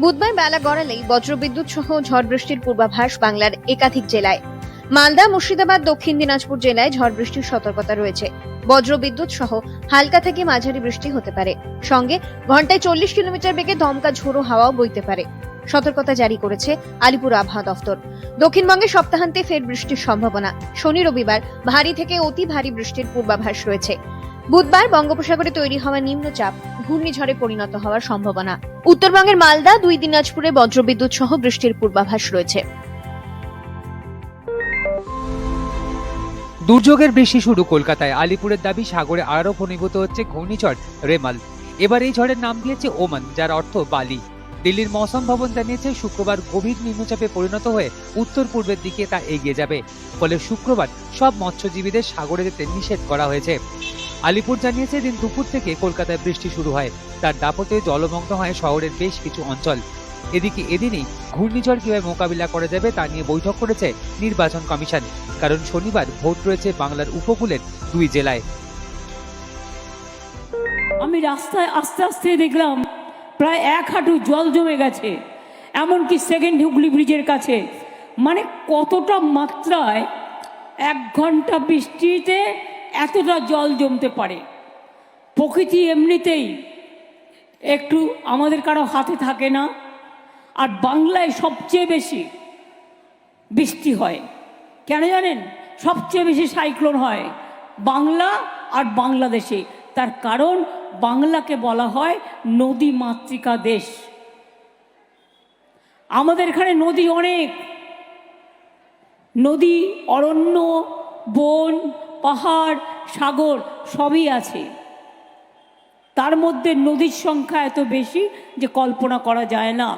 বুধবার বেলা গড়ালেই বজ্রবিদ্যুৎ সহ ঝড় বৃষ্টির পূর্বাভাস বাংলার একাধিক জেলায়। মালদা, মুর্শিদাবাদ, দক্ষিণ দিনাজপুর জেলায় ঝড় বৃষ্টির সতর্কতা রয়েছে। বজ্রবিদ্যুৎ সহ হালকা থেকে মাঝারি বৃষ্টি হতে পারে। সঙ্গে ঘন্টায় চল্লিশ কিলোমিটার বেগে দমকা ঝোড়ো হাওয়াও বইতে পারে। সতর্কতা জারি করেছে আলিপুর আবহাওয়া দফতর দক্ষিণবঙ্গে সপ্তাহান্তে ফের বৃষ্টির সম্ভাবনা। শনি রবিবার ভারী থেকে অতি ভারী বৃষ্টির পূর্বাভাস রয়েছে। বুধবার বঙ্গোপসাগরে তৈরি হওয়া নিম্নচাপ ঘূর্ণিঝড়ে পরিণত হওয়ার সম্ভাবনা। উত্তরবঙ্গের মালদা, দুই দিনাজপুরে বজ্রবিদ্যুৎ সহ বৃষ্টির পূর্বাভাস রয়েছে। দুর্যোগের বৃষ্টি শুরু কলকাতায়। আলিপুরের দাবি, সাগরে আরও ঘনীভূত হচ্ছে ঘূর্ণিঝড় রেমাল। এবার এই ঝড়ের নাম দিয়েছে ওমান, যার অর্থ বালি। দিল্লির মৌসুম ভবন জানিয়েছে, শুক্রবার গভীর নিম্নচাপে পরিণত হয়ে উত্তর পূর্বের দিকে তা এগিয়ে যাবে। ফলে শুক্রবার সব মৎস্যজীবীদের সাগরে যেতে নিষেধ করা হয়েছে। আলিপুর জানিয়েছে, দিন দুপুর থেকে কলকাতায় বৃষ্টি শুরু হয়। তার দাপটে জলমগ্ন হয় শহরের বেশ কিছু অঞ্চল। এদিকে এদিনই ঘূর্ণিঝড় কীভাবে মোকাবিলা করা যাবে তা নিয়ে বৈঠক করেছে নির্বাচন কমিশন, কারণ শনিবার ভোট রয়েছে বাংলার উপকূলের দুই জেলায়। আমি রাস্তায় আস্তে আস্তে দেখলাম প্রায় এক হাঁটু জল জমে গেছে, এমনকি সেকেন্ড হুগলি ব্রিজের কাছে। মানে কতটা মাত্রায় এক ঘণ্টা বৃষ্টিতে এতটা জল জমতে পারে। প্রকৃতি এমনিতেই একটু আমাদের কারও হাতে থাকে না, আর বাংলায় সবচেয়ে বেশি বৃষ্টি হয়। কেন জানেন? সবচেয়ে বেশি সাইক্লোন হয় বাংলা আর বাংলাদেশে। তার কারণ বাংলাকে বলা হয় নদী মাতৃকা দেশ। আমাদের এখানে নদী অনেক। নদী অরণ্য, বন পাহাড়, সাগর সবই আছে। তার মধ্যে নদীর সংখ্যা এত বেশি যে কল্পনা করা যায় না।